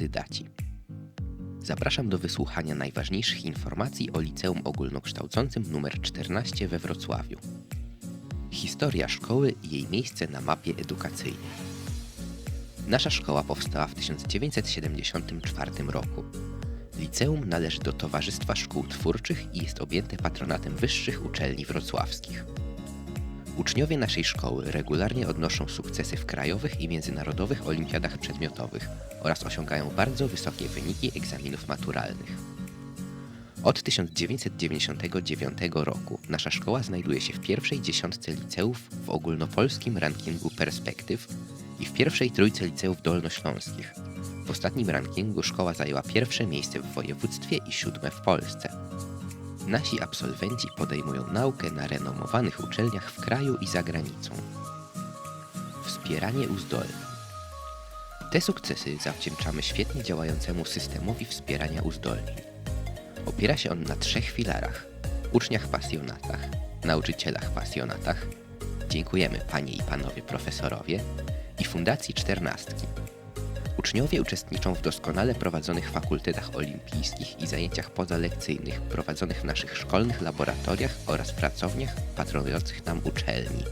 Kandydaci, zapraszam do wysłuchania najważniejszych informacji o Liceum Ogólnokształcącym nr 14 we Wrocławiu. Historia szkoły i jej miejsce na mapie edukacyjnej. Nasza szkoła powstała w 1974 roku. Liceum należy do Towarzystwa Szkół Twórczych i jest objęte patronatem wyższych uczelni wrocławskich. Uczniowie naszej szkoły regularnie odnoszą sukcesy w krajowych i międzynarodowych olimpiadach przedmiotowych oraz osiągają bardzo wysokie wyniki egzaminów maturalnych. Od 1999 roku nasza szkoła znajduje się w pierwszej dziesiątce liceów w ogólnopolskim rankingu perspektyw i w pierwszej trójce liceów dolnośląskich. W ostatnim rankingu szkoła zajęła pierwsze miejsce w województwie i siódme w Polsce. Nasi absolwenci podejmują naukę na renomowanych uczelniach w kraju i za granicą. Wspieranie uzdolnień. Te sukcesy zawdzięczamy świetnie działającemu systemowi wspierania uzdolnień. Opiera się on na trzech filarach: uczniach pasjonatach, nauczycielach pasjonatach, dziękujemy panie i panowie profesorowie i Fundacji Czternastki. Uczniowie uczestniczą w doskonale prowadzonych fakultetach olimpijskich i zajęciach pozalekcyjnych prowadzonych w naszych szkolnych laboratoriach oraz pracowniach patronujących nam uczelni.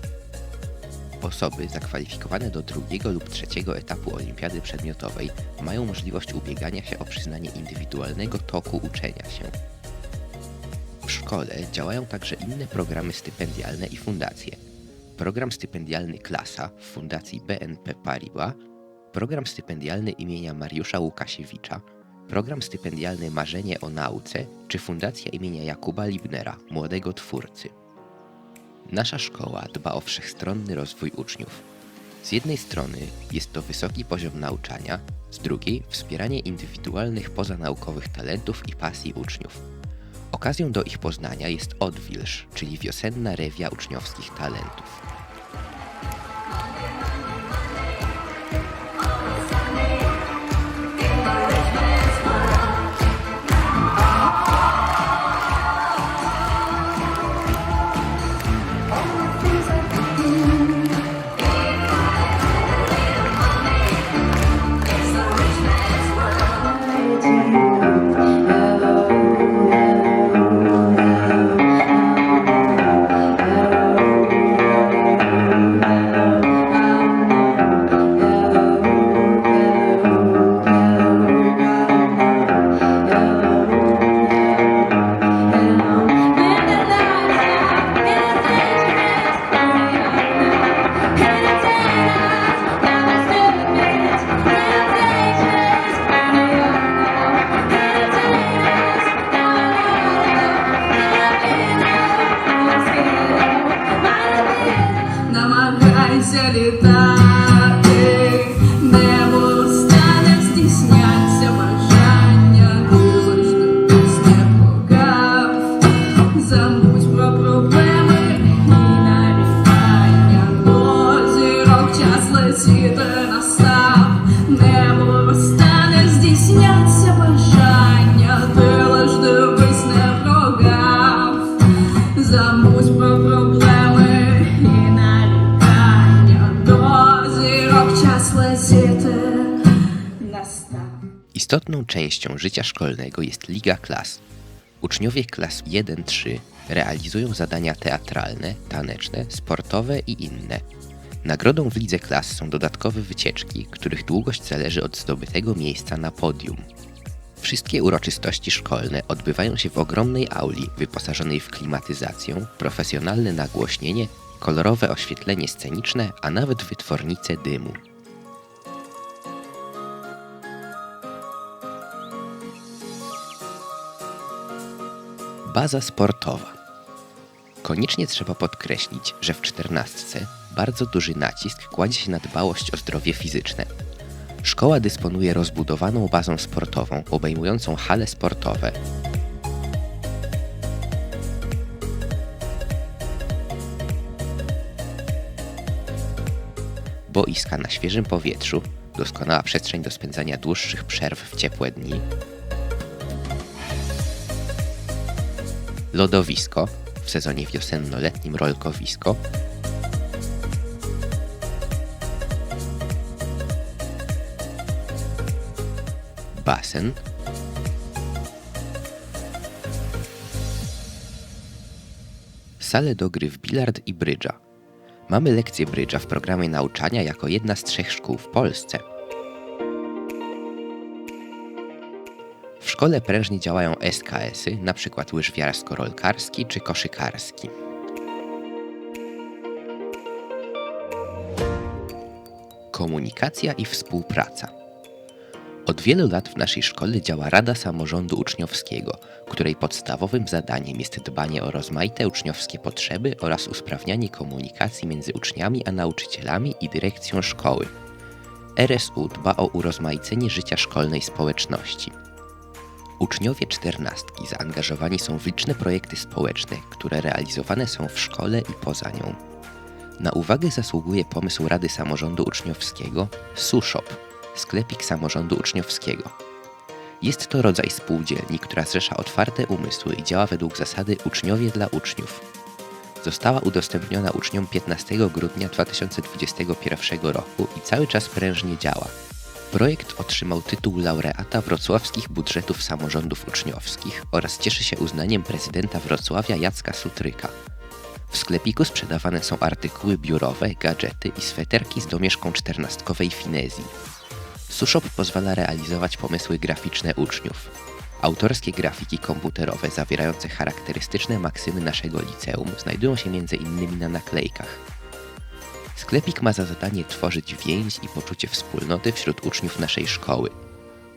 Osoby zakwalifikowane do drugiego lub trzeciego etapu olimpiady przedmiotowej mają możliwość ubiegania się o przyznanie indywidualnego toku uczenia się. W szkole działają także inne programy stypendialne i fundacje. Program stypendialny Klasa w Fundacji BNP Paribas program stypendialny imienia Mariusza Łukasiewicza, program stypendialny Marzenie o nauce czy Fundacja imienia Jakuba Libnera, młodego twórcy. Nasza szkoła dba o wszechstronny rozwój uczniów. Z jednej strony jest to wysoki poziom nauczania, z drugiej wspieranie indywidualnych pozanaukowych talentów i pasji uczniów. Okazją do ich poznania jest odwilż, czyli wiosenna rewia uczniowskich talentów. Istotną częścią życia szkolnego jest Liga Klas. Uczniowie klas 1-3 realizują zadania teatralne, taneczne, sportowe i inne. Nagrodą w lidze klas są dodatkowe wycieczki, których długość zależy od zdobytego miejsca na podium. Wszystkie uroczystości szkolne odbywają się w ogromnej auli wyposażonej w klimatyzację, profesjonalne nagłośnienie, kolorowe oświetlenie sceniczne, a nawet wytwornice dymu. Baza sportowa. Koniecznie trzeba podkreślić, że w czternastce bardzo duży nacisk kładzie się na dbałość o zdrowie fizyczne. Szkoła dysponuje rozbudowaną bazą sportową obejmującą hale sportowe, boiska na świeżym powietrzu, doskonała przestrzeń do spędzania dłuższych przerw w ciepłe dni, lodowisko, w sezonie wiosenno-letnim rolkowisko, basen, salę do gry w bilard i brydża. Mamy lekcję brydża w programie nauczania jako jedna z trzech szkół w Polsce. Szkole prężnie działają SKS-y, np. łyżwiarsko-rolkarski czy koszykarski. Komunikacja i współpraca. Od wielu lat w naszej szkole działa Rada Samorządu Uczniowskiego, której podstawowym zadaniem jest dbanie o rozmaite uczniowskie potrzeby oraz usprawnianie komunikacji między uczniami a nauczycielami i dyrekcją szkoły. RSU dba o urozmaicenie życia szkolnej społeczności. Uczniowie czternastki zaangażowani są w liczne projekty społeczne, które realizowane są w szkole i poza nią. Na uwagę zasługuje pomysł Rady Samorządu Uczniowskiego Sushop, sklepik samorządu uczniowskiego. Jest to rodzaj spółdzielni, która zrzesza otwarte umysły i działa według zasady uczniowie dla uczniów. Została udostępniona uczniom 15 grudnia 2021 roku i cały czas prężnie działa. Projekt otrzymał tytuł laureata wrocławskich budżetów samorządów uczniowskich oraz cieszy się uznaniem prezydenta Wrocławia Jacka Sutryka. W sklepiku sprzedawane są artykuły biurowe, gadżety i sweterki z domieszką czternastkowej finezji. Sushop pozwala realizować pomysły graficzne uczniów. Autorskie grafiki komputerowe zawierające charakterystyczne maksymy naszego liceum znajdują się m.in. na naklejkach. Sklepik ma za zadanie tworzyć więź i poczucie wspólnoty wśród uczniów naszej szkoły.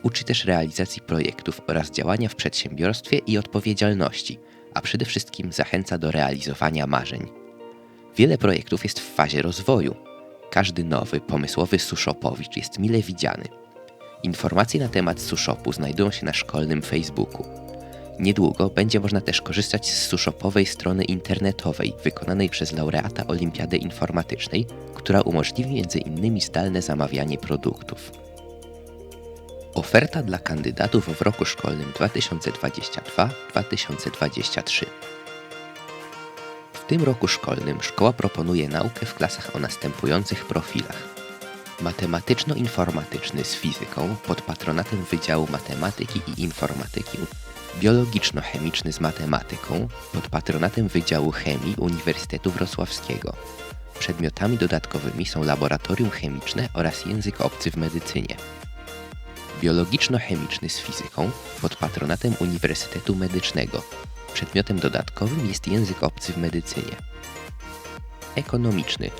Uczy też realizacji projektów oraz działania w przedsiębiorstwie i odpowiedzialności, a przede wszystkim zachęca do realizowania marzeń. Wiele projektów jest w fazie rozwoju. Każdy nowy, pomysłowy sushopowicz jest mile widziany. Informacje na temat sushopu znajdują się na szkolnym Facebooku. Niedługo będzie można też korzystać z sushopowej strony internetowej wykonanej przez laureata Olimpiady Informatycznej, która umożliwi m.in. zdalne zamawianie produktów. Oferta dla kandydatów w roku szkolnym 2022-2023. W tym roku szkolnym szkoła proponuje naukę w klasach o następujących profilach. Matematyczno-informatyczny z fizyką pod patronatem Wydziału Matematyki i Informatyki, biologiczno-chemiczny z matematyką pod patronatem Wydziału Chemii Uniwersytetu Wrocławskiego. Przedmiotami dodatkowymi są laboratorium chemiczne oraz język obcy w medycynie biologiczno-chemiczny z fizyką pod patronatem Uniwersytetu Medycznego. Przedmiotem dodatkowym jest język obcy w medycynie. Ekonomiczny.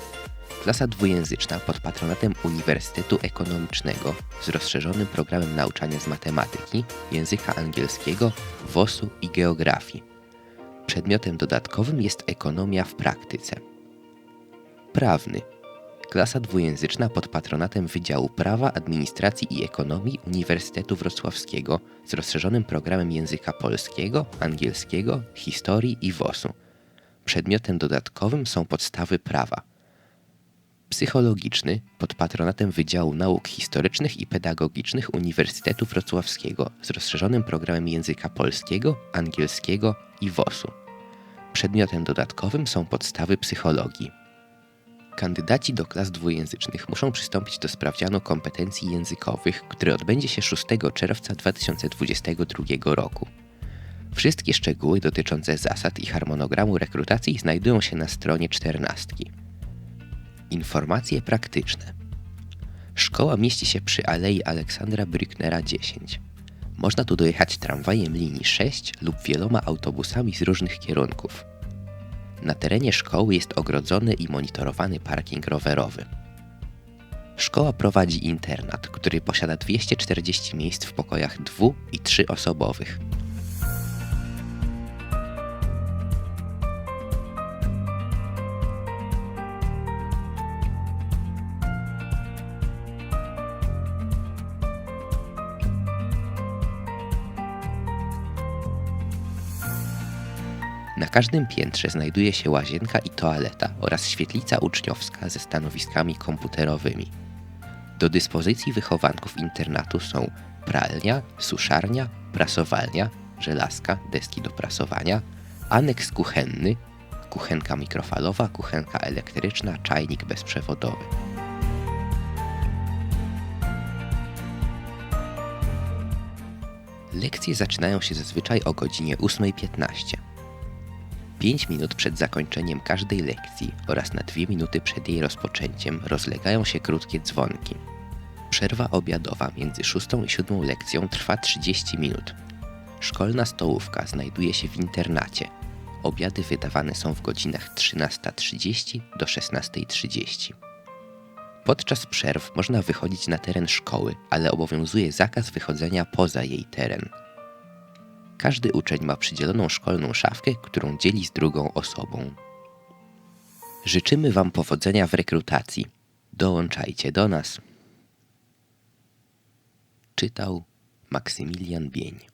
Klasa dwujęzyczna pod patronatem Uniwersytetu Ekonomicznego z rozszerzonym programem nauczania z matematyki, języka angielskiego, WOS-u i geografii. Przedmiotem dodatkowym jest ekonomia w praktyce. Prawny klasa dwujęzyczna pod patronatem Wydziału Prawa, Administracji i Ekonomii Uniwersytetu Wrocławskiego z rozszerzonym programem języka polskiego, angielskiego, historii i WOS-u. Przedmiotem dodatkowym są podstawy prawa. Psychologiczny pod patronatem Wydziału Nauk Historycznych i Pedagogicznych Uniwersytetu Wrocławskiego z rozszerzonym programem języka polskiego, angielskiego i WOS-u. Przedmiotem dodatkowym są podstawy psychologii. Kandydaci do klas dwujęzycznych muszą przystąpić do sprawdzianu kompetencji językowych, który odbędzie się 6 czerwca 2022 roku. Wszystkie szczegóły dotyczące zasad i harmonogramu rekrutacji znajdują się na stronie 14. Informacje praktyczne. Szkoła mieści się przy Alei Aleksandra Brücknera 10. Można tu dojechać tramwajem linii 6 lub wieloma autobusami z różnych kierunków. Na terenie szkoły jest ogrodzony i monitorowany parking rowerowy. Szkoła prowadzi internat, który posiada 240 miejsc w pokojach dwu- i trzyosobowych. Na każdym piętrze znajduje się łazienka i toaleta oraz świetlica uczniowska ze stanowiskami komputerowymi. Do dyspozycji wychowanków internatu są pralnia, suszarnia, prasowalnia, żelazka, deski do prasowania, aneks kuchenny, kuchenka mikrofalowa, kuchenka elektryczna, czajnik bezprzewodowy. Lekcje zaczynają się zazwyczaj o godzinie 8.15. 5 minut przed zakończeniem każdej lekcji oraz na 2 minuty przed jej rozpoczęciem rozlegają się krótkie dzwonki. Przerwa obiadowa między 6 i 7 lekcją trwa 30 minut. Szkolna stołówka znajduje się w internacie. Obiady wydawane są w godzinach 13.30 do 16.30. Podczas przerw można wychodzić na teren szkoły, ale obowiązuje zakaz wychodzenia poza jej teren. Każdy uczeń ma przydzieloną szkolną szafkę, którą dzieli z drugą osobą. Życzymy Wam powodzenia w rekrutacji. Dołączajcie do nas. Czytał Maksymilian Bień.